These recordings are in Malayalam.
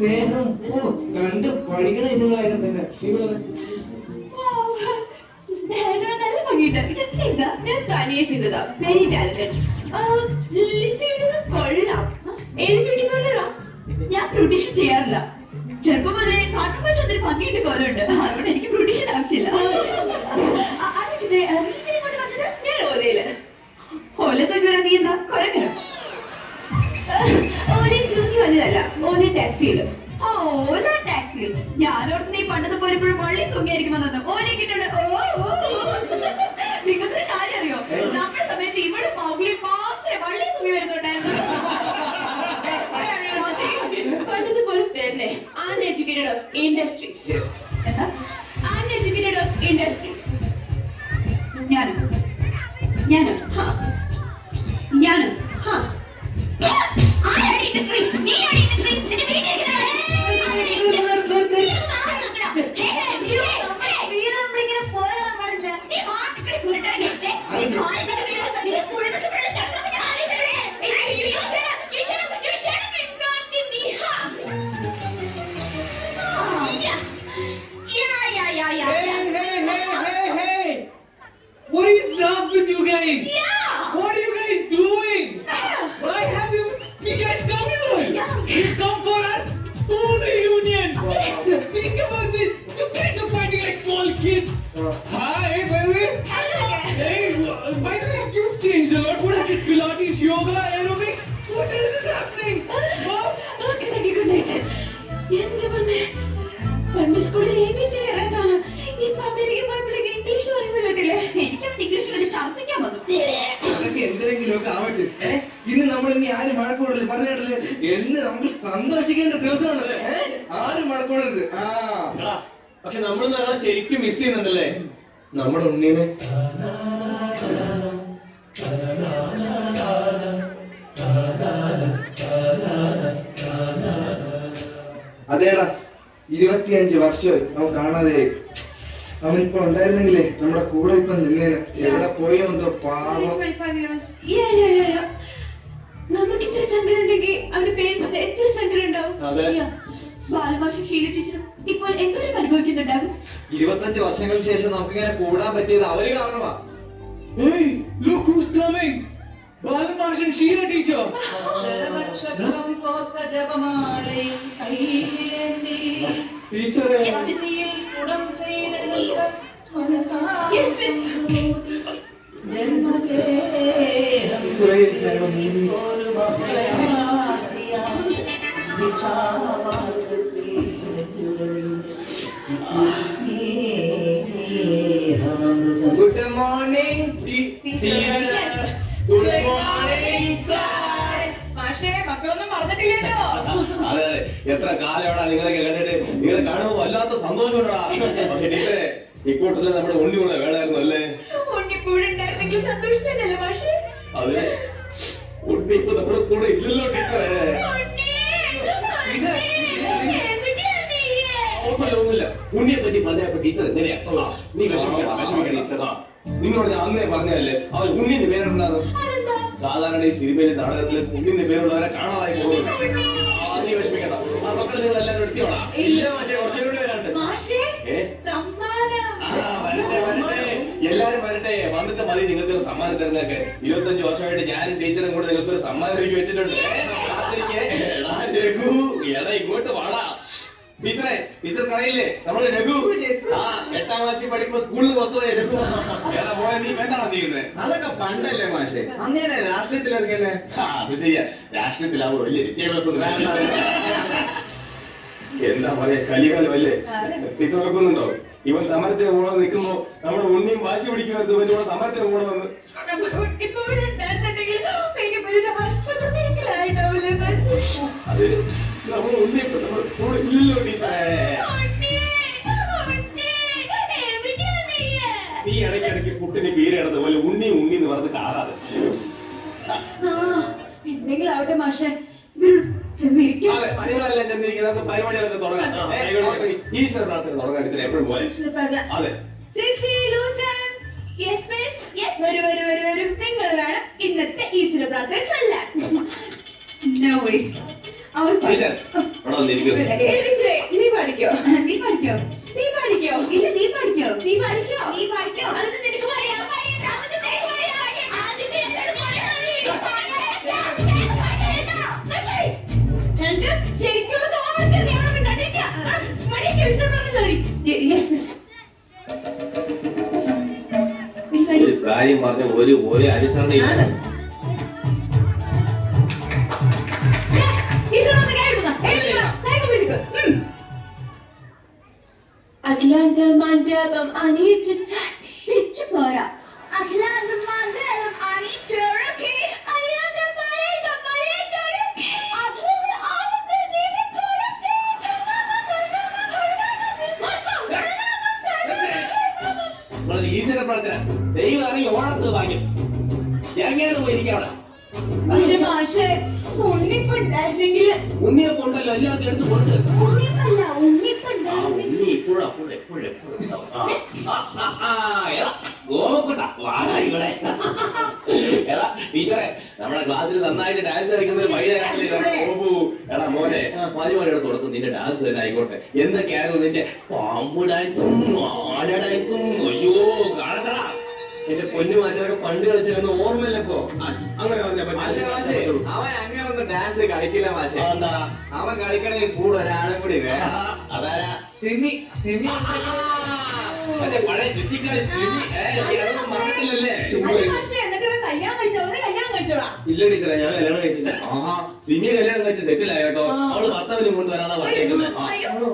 സ്നേഹം കണ്ട് പഠിക്കണ ഇതുങ്ങളായിരുന്നു തന്നെ ഞാൻ തനിയെ ചെയ്തതാ വെരി ടാലന്റഡ് കൊള്ളാം ഏത് ബ്യൂട്ടി പാർലറാ ഞാൻ ബ്യൂട്ടീഷ്യൻ ചെയ്യാറില്ല ചെറുപ്പം മുതലേ കാട്ടുമ്പോൾ ചന്ദ്രൻ ഒരു കോലുണ്ട് അതുകൊണ്ട് എനിക്ക് ബ്യൂട്ടീഷ്യൻ ആവശ്യമില്ല നീ? ഞാൻ ഓലയിൽ ഓലത്തൊക്കെ വരാൻ നീ എന്താ കുരക്കണം ഓലയിൽ തൂങ്ങി വന്നതല്ല ഓല ടാക്സിയിൽ വന്നത് ഓല ഓ. നിങ്ങൾക്ക് കാര്യം അറിയോ? നമ്മുടെ സമയത്ത് ഇവൾ മൗലി മാത്രമേ വള്ളി തൂങ്ങി വരുന്നുണ്ടായിരുന്നു. പണ്ടത്തെ പോലെ തന്നെ. അൺഎഡ്യൂക്കേറ്റഡ് ഓഫ് ഇൻഡസ്ട്രീസ് സന്തോഷിക്കേണ്ട ദിവസമാണ് ആരും മഴക്കൂടരുത് ആ. പക്ഷെ നമ്മൾ ഞങ്ങളെ ശരിക്കും മിസ് ചെയ്യുന്നുണ്ടല്ലേ? നമ്മുടെ ഉണ്ണീനെ. അതേടാ ഇരുപത്തിയഞ്ച് വർഷമായി അവൻ കാണാതെ. അവൻ ഇപ്പൊ ഉണ്ടായിരുന്നെങ്കിലേ നമ്മുടെ കൂടെ ഇപ്പൊ നിന്നേനെ. എവിടെ പോയോ എന്തോ പാവം. നമുക്ക് ഇത്ര സങ്കടം ഉണ്ടെങ്കിൽ അവന്റെ പേരൻസിന് എത്ര സങ്കടം ഉണ്ടാവും. ബാലമാഷും ഷീല ടീച്ചറും ഇപ്പോൾ എന്തോരം അനുഭവിക്കുന്നുണ്ടാകും? ഇരുപത്തഞ്ച് വർഷങ്ങൾക്ക് ശേഷം നമുക്ക് ഇങ്ങനെ കൂടാൻ പറ്റിയത് അവർ കാരണമാ. Hey, look who's coming! ബാലമാഷൻ ഷീല ടീച്ചർ. ടീച്ചറെ. ഗുഡ് മോർണിംഗ് ഗുഡ് മോർണിംഗ് മക്കളൊന്നും മറന്നിട്ടില്ലല്ലോ. അതെ അതെ. എത്ര കാലമാണ് നിങ്ങളൊക്കെ കണ്ടിട്ട്? നിങ്ങളെ കാണുമ്പോൾ വല്ലാത്ത സന്തോഷമുണ്ടാ പക്ഷെ ടീച്ചറെ ഇക്കൂട്ടത്തിൽ നമ്മുടെ ഉണ്ണി കൂടെ വേണമായിരുന്നു അല്ലേ? ഉണ്ടായിരുന്നെങ്കിൽ സന്തോഷിച്ചല്ലേ മാഷേ? അതെ. ഉണ്ണി ഇപ്പൊ നമ്മുടെ കൂടെ ഇല്ലല്ലോ ടീച്ചറെ. ഒന്നുമില്ല ഒന്നുമില്ല. ഉണ്ണിയെ പറ്റി പറഞ്ഞപ്പോ ടീച്ചർ എങ്ങനെയാ? നീ വിഷമിക്കണ്ട വിഷമിക്കണ്ട ടീച്ചർ. ആ നിങ്ങളോട് ഞാൻ അന്നേ പറഞ്ഞതല്ലേ? അവൻ ഉണ്ണിന്റെ പേരെന്താണ്? സാധാരണ ഈ സിനിമയിലെ നാടകത്തിലെ ഉണ്ണിന്റെ പേരുള്ളവരെ കാണാതായി ആ, നീ വിഷമിക്കണ്ട. ആ നിങ്ങൾ എല്ലാവരും എടുത്തോളാം. ഇല്ല. പക്ഷേ കുറച്ചുകൂടി വരാണ്ട്. എല്ലാരും വരട്ടെ. മതി നിങ്ങൾക്ക് ഒരു സമ്മാനം തരുന്നൊക്കെ ഇരുപത്തഞ്ച് വർഷമായിട്ട് ഞാൻ ടീച്ചറും കൂടെ നിങ്ങൾക്ക് ഒരു സമ്മാനം ഒരുക്കി വെച്ചിട്ടുണ്ട്. എടാ ഇങ്ങോട്ട് വാടാ. ടീച്ചറെ ടീച്ചർക്ക് അറിയില്ലേ? നമ്മൾ രഘു. ആ എട്ടാം ക്ലാസ്സിൽ പഠിക്കുമ്പോ സ്കൂളിൽ പുറത്തുപോയ രഘു. എടാ പോയ നീ എന്താണ് ചെയ്യുന്നത് അതൊക്കെ പണ്ടല്ലേ മാഷെ. അങ്ങനെ രാഷ്ട്രീയത്തിൽ ഇറങ്ങിയല്ലേ അത് ശരിയാ. രാഷ്ട്രീയത്തിലാവുമ്പോ വലിയ വിദ്യാഭ്യാസം എന്താ പറയാ കലികാലമല്ലേ ടീച്ചർ ഓർക്കുന്നുണ്ടോ ഇവൻ സമരത്തിന് പോകണം നിൽക്കുമ്പോ നമ്മുടെ ഉണ്ണിയും വാശി പിടിക്കുമായിരുന്നു ഇവന്റെ കൂടെ സമരത്തിന് വർഷത്തേക്കിലായിട്ടാവില്ലേ മാഷേ അത്. നമ്മൾ ഉണ്ണി നമ്മൾ കൂടെ ഇല്ലല്ലോ നീ? ഇടയ്ക്കിടയ്ക്ക് കുട്ടിന് പോലെ ഉണ്ണി ഉണ്ണി എന്ന് പറഞ്ഞ് കാണാതെ എന്തെങ്കിലും ആവട്ടെ മാഷെ ഇവർ ചെന്നിരിക്കാം. അതെ നിങ്ങളെല്ലാം ചെന്നിരിക്കുന്ന നമുക്ക് പരിപാടികളൊക്കെ തുടങ്ങാം. ഏ, ഈശ്വര പ്രാർത്ഥന തുടങ്ങാൻ ടീച്ചർ എപ്പോഴും പോലെ. അതെ. സിസി ലൂസൻ യെസ് മിസ് യെസ് വരൂ വരൂ വരൂ വരൂ. നിങ്ങൾ വേണം ഇന്നത്തെ ഈശ്വര പ്രാർത്ഥന ചൊല്ലാൻ അവൾ നീ പഠിക്കോ? നീ പഠിക്കോ? നീ പഠിക്കോ? ഇല്ല നീ പഠിക്കോ? നീ പഠിക്കോ? നീ പഠിക്കോ? അതൊന്നും നിനക്ക് പറയാൻ പാടില്ല. എന്നിട്ട് ശരിക്കുള്ള അവിടെ മിണ്ടാതിരിക്കുക. ആ, പഠിക്കോ, ഇഷ്ടമുള്ളത് കളി. Ye- yes, miss. പഠി. ഒരു കാര്യം പറഞ്ഞ ഒരു ഒരു അനുസരണ ആണ്. ദേ, ടീച്ചറോട് കൈ എടുക്കുക. കൈ എടുക്കുക. കൈ പിടിക്കുക. ഉം. അഖിലാണ്ട മണ്ഡപം അണിയിച്ചു ചാടി വെച്ചു പോരാ അഖിലാണ്ട നമ്മളൊരു ദൈവം പ്രാർത്ഥന ഓണത്ത് ഭാഗ്യം എങ്ങനെയാണ് പോയിരിക്കും അവിടെ. ഉണ്ണിയൊക്കെ ഉണ്ടല്ലോ എല്ലാവർക്കും എടുത്തു കൊടുത്ത് ഉണ്ണി ഇപ്പോഴും അപ്പോഴും എപ്പോഴും എപ്പോഴും ഗോമക്കുട്ട, വാടാ ഇവിടെ. എടാ, നമ്മുടെ ക്ലാസ്സിൽ നന്നായിട്ട് ഡാൻസ് കളിക്കുന്നത്. എടാ മോനെ മരുമോനോട് തുടക്കം. നിന്റെ ഡാൻസ് തന്നെ ആയിക്കോട്ടെ. എന്തൊക്കെയായിരുന്നു നിന്റെ പാമ്പ് ഡാൻസും ആന ഡാൻസും അയ്യോ കാണത്തടാ എന്റെ പൊന്നു മാഷൊക്കെ പണ്ട് കളിച്ചിരുന്ന ഓർമ്മയില്ലപ്പോ അങ്ങനെ അവൻ അങ്ങനെ ഒന്നും ഡാൻസ് കളിക്കില്ല മാഷ. എന്താ? അവൻ കളിക്കണമെങ്കിൽ കൂടെ ഒരാളും കൂടി വേണം അതാരാ? സിമി സിമി. പഴയ ചുറ്റിക്കളി സിമി. കല്യാണം കഴിച്ചോടാ ഇല്ല ടീച്ചറെ ഞാൻ കല്യാണം കഴിച്ചില്ല. ആഹാ സിമി കല്യാണം കഴിച്ച് സെറ്റിൽ ആയോട്ടോ അവൾ ഭർത്താവിന് കൊണ്ട് വരാതാ പറഞ്ഞേക്കുന്നത് ആ. അയ്യോ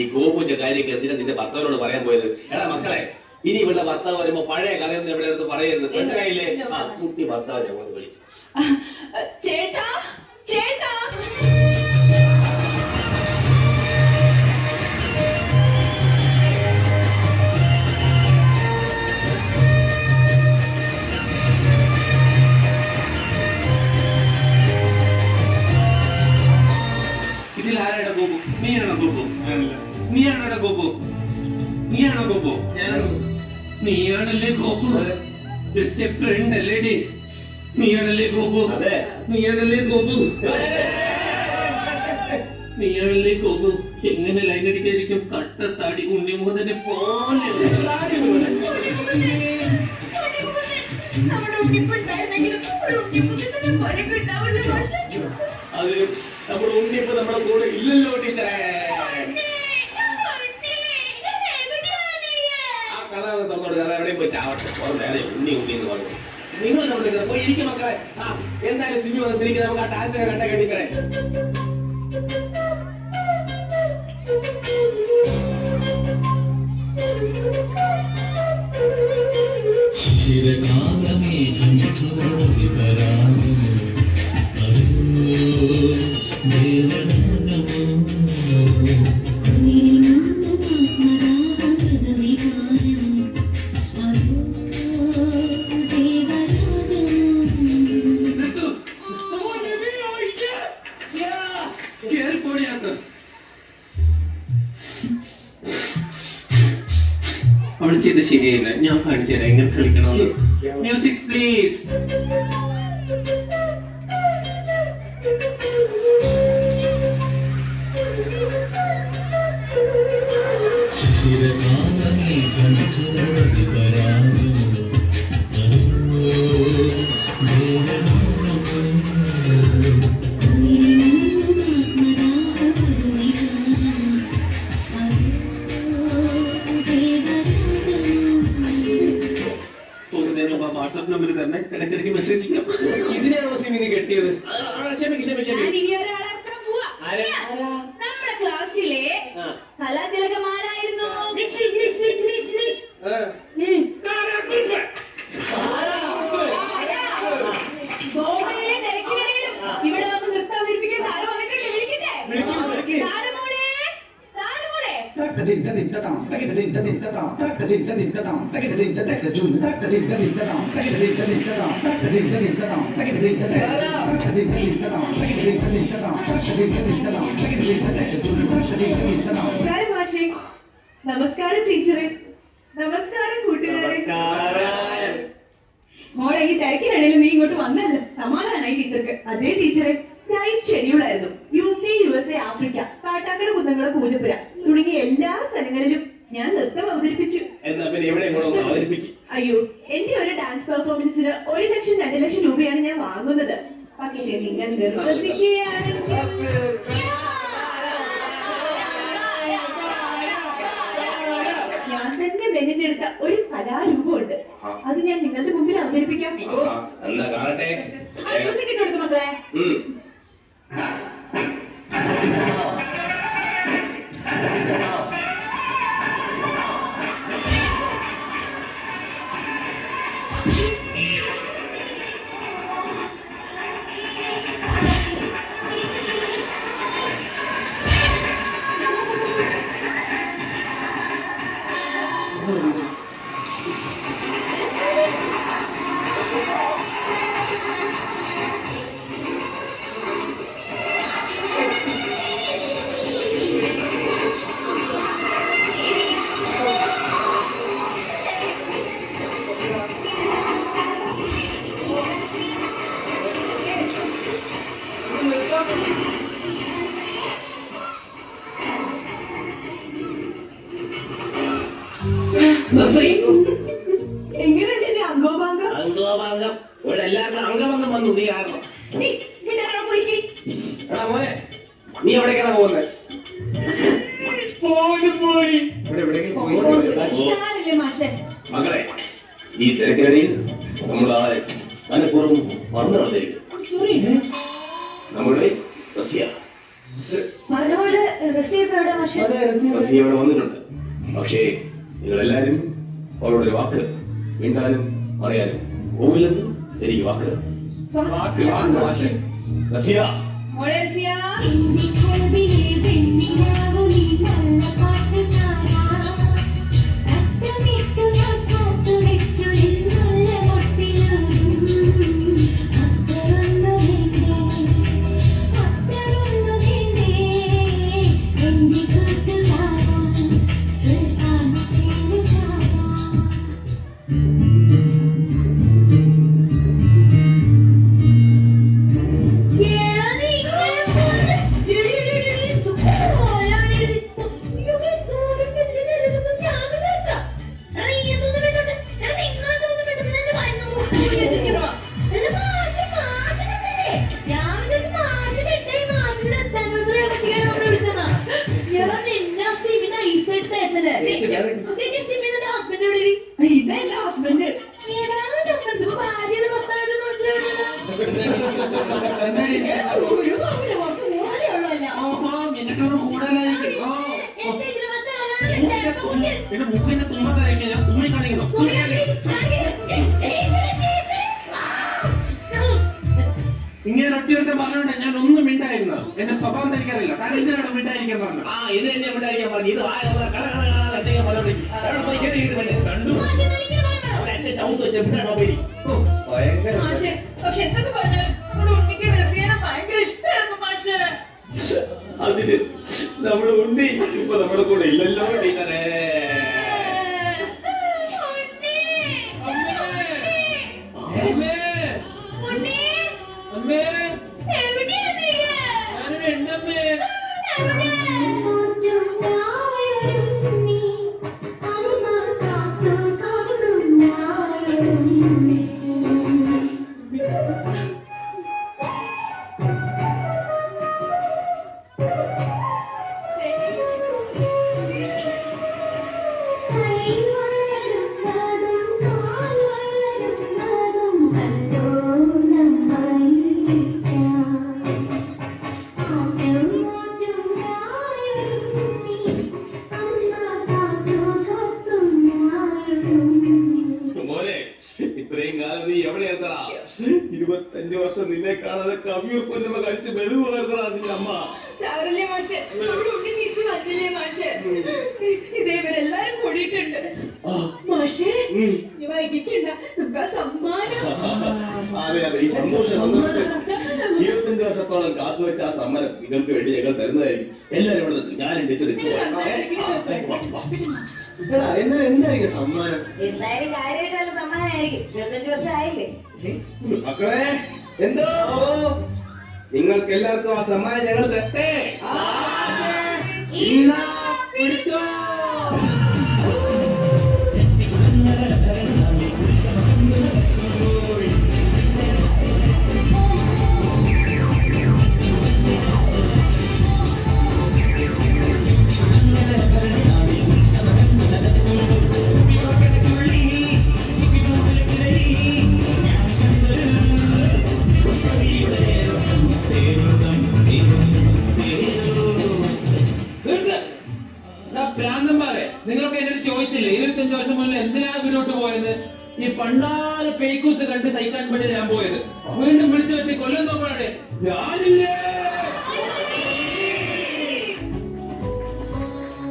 ഈ ഗോപുവിന്റെ കാര്യമൊക്കെ എന്തിനാ നിന്റെ ഭർത്താവിനോട് പറയാൻ പോയത്? എടാ മക്കളെ ഇനി ഇവിടെ ഭർത്താവ് വരുമ്പോ പഴയ കഥയൊന്നും ഇവിടെ അടുത്ത് പറയരുത്. മനസ്സിലായില്ലേ? ആ കുട്ടി ഭർത്താവിനെ വിളിക്കും ചേട്ടാ ചേട്ടാ. നീയാണോ ഗോപു? നീയാണോ ഗോപു? നീയാണല്ലേ ഗോപു? ജസ്റ്റ് എ ഫ്രണ്ട് അല്ലേ ഡി നീയാണല്ലേ ഗോപു. നീയാണല്ലേ ഗോപു? നീയാണല്ലേ ഗോപു? എങ്ങനെ ലൈൻ അടിക്കാതിരിക്കും? കട്ടത്താടി ഉണ്ണിമുഖനെ പോലെ. അതിലും നമ്മുടെ ഉണ്ണിപ്പ് നമ്മുടെ കൂടെ ഇല്ലല്ലോ കഥ തുറന്നു കഥ എവിടെയും പോയി ചാവട്ടെ. ഉണ്ണി ഉണ്ണി എന്ന് പറഞ്ഞു. നിങ്ങൾ നമ്മൾ പോയി ഇരിക്കും മക്കളെ. എന്തായാലും സിനിമ വന്ന് തിരിക്കുക നമുക്ക് ആ ഡാൻസ് കണ്ട കടിക്കണേ ശിശിരകാലമേഘം ചോരി ശരിയായില്ല ഞാൻ കാണിച്ചു തരാം. എങ്ങനെ കളിക്കണമെന്ന്. മ്യൂസിക് പ്ലീസ് ഗോവയിലെ തിരക്കിനിടയിലും ഇവിടെ വന്ന് നൃത്തം അവതരിപ്പിക്കാൻ താരം വന്നിട്ടുണ്ട്. വിളിക്കട്ടെ? വിളിക്ക്, വിളിക്ക്. താരമോളെ താരമോളെ നമസ്കാരം മാഷേ. നമസ്കാരം ടീച്ചറെ. നമസ്കാരം കൂട്ടുകാരെ. നമസ്കാരം. മോളെ ഈ തിരക്കിനിടയിൽ നീ ഇങ്ങോട്ട് വന്നല്ല? സമാധാനായി ടീച്ചർക്ക്. അതേ ടീച്ചറെ night ഷെഡ്യൂളായിരുന്നു U K U S A Africa Kattakada കുന്നങ്ങൾ Poojappura തുടങ്ങിയ എല്ലാ സ്ഥലങ്ങളിലും ഞാൻ നൃത്തം അവതരിപ്പിച്ചു. അയ്യോ എന്റെ ഒരു ഡാൻസ് പെർഫോമൻസിന് ഒരു ലക്ഷം രണ്ട് ലക്ഷം രൂപയാണ് ഞാൻ വാങ്ങുന്നത്. പക്ഷേ നിങ്ങൾ നിർബന്ധിക്കുകയാണെങ്കിൽ മെനിഞ്ഞെടുത്ത ഒരു കലാരൂപമുണ്ട്. അത് ഞാൻ നിങ്ങളുടെ മുമ്പിൽ അവതരിപ്പിക്കാം. കാണട്ടെ. മക്കളെ. പോയി. മകളെ ഈ തിരക്കിനിടയിൽ നമ്മുടെ ആളെ മനഃപൂർവം മറന്നു കളഞ്ഞിരിക്കും നമ്മുടെ റസിയ. റസിയ ഇവിടെ. വന്നിട്ടുണ്ട്. പക്ഷേ നിങ്ങളെല്ലാരും അവളുടെ ഒരു വാക്ക് മിണ്ടാനും പറയാനും പോവില്ലെന്ന് എനിക്ക് വാക്ക്. വാക്ക് വാക്ക് മാഷെ റസിയ മോളെ റസിയ ഇതെന്റെ ഇങ്ങനെ ഒറ്റയൊരുത്തൻ പറഞ്ഞോണ്ട് ഞാൻ ഒന്നും മിണ്ടായിരുന്നു? എന്റെ സ്വഭാവം എനിക്കറിയില്ല കാരണം ഇതിനാണ് മിണ്ടായിരിക്കാൻ പറഞ്ഞത്? ആ ഇത് എന്നെ മിണ്ടായിരിക്കാൻ പറഞ്ഞു ഇത് ആ പറഞ്ഞു? കണ്ടു. എന്റെ ചവിട്ട് വെച്ച് എവിടെയാണോ പോയി? ഓ, ഭയങ്കര പക്ഷെ എന്തൊക്കെ പറഞ്ഞു നമ്മുടെ ഉണ്ണിക്ക് റസിയനെ ഭയങ്കര ഇഷ്ടമായിരുന്നു മാഷെ. അതിന് നമ്മുടെ ഉണ്ണി ഇപ്പൊ നമ്മുടെ കൂടെ ഇല്ലല്ലോ ടീച്ചറേ അമ്മേ നിന്നെ കാണാതെ കവിയൂർ കൊല്ലമ്മ കഴിച്ച് മെഴുകു വളർന്നതാ നിന്റെ അമ്മ സാറില്ലേ മാഷെ നമ്മുടെ ഉണ്ണി തിരിച്ചു വന്നില്ലേ മാഷെ ഇതേ ഇവരെല്ലാരും കൂടിയിട്ടുണ്ട് മാഷെ ഉം. ഇനി വൈകിട്ടുണ്ട നമുക്ക് സമ്മാനം അതെ അതെ ഈ സന്തോഷ ഇരുപത്തഞ്ച് വർഷത്തോളം ആ സമ്മാനം നിങ്ങൾക്ക് വേണ്ടി ഞങ്ങൾ തരുന്നതായിരിക്കും എല്ലാരും ഇവിടെ. ഞാനും ടീച്ചർ. എന്നാ എന്തായിരിക്കും സമ്മാനം എന്തായാലും കാര്യമായിട്ടുള്ള സമ്മാനമായിരിക്കും ഇരുപത്തഞ്ച് വർഷം ആയില്ലേ മക്കളെ എന്തോ? നിങ്ങൾക്ക് എല്ലാവർക്കും ആ സമ്മാനം ഞങ്ങൾ തരട്ടെ? ഇന്നാ പിടിച്ചോ?